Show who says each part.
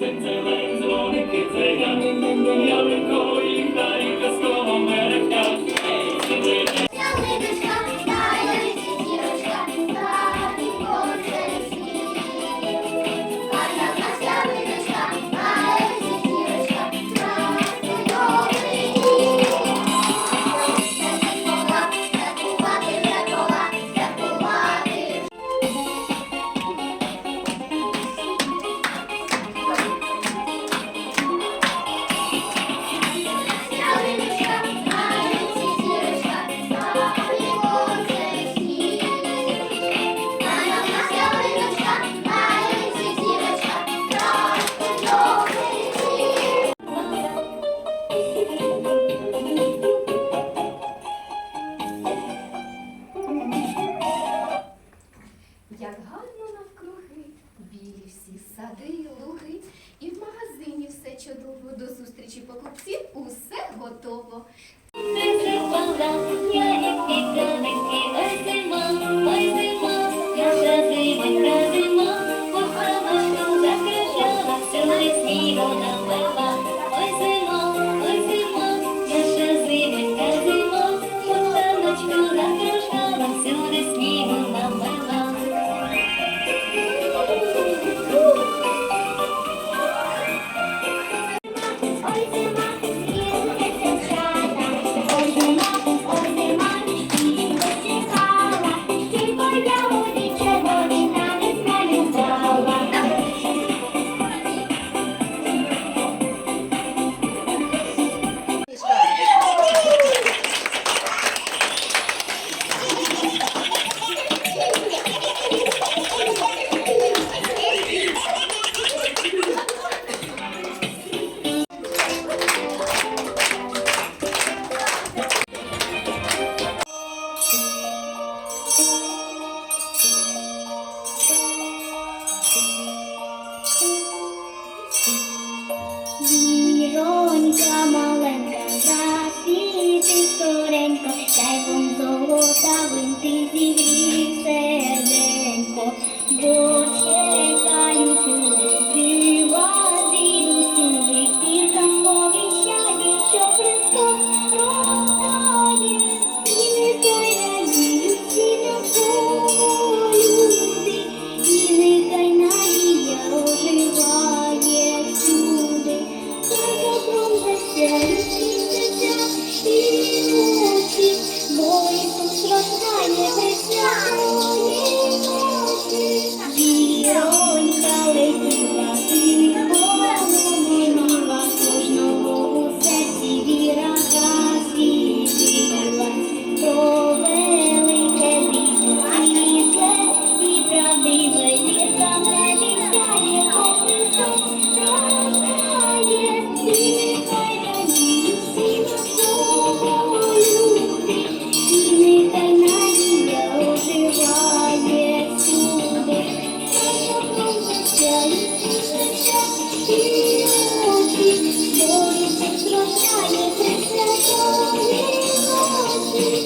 Speaker 1: to Зустрічі покупців усе готово.
Speaker 2: Yeah. Рождає пресвятої ночі.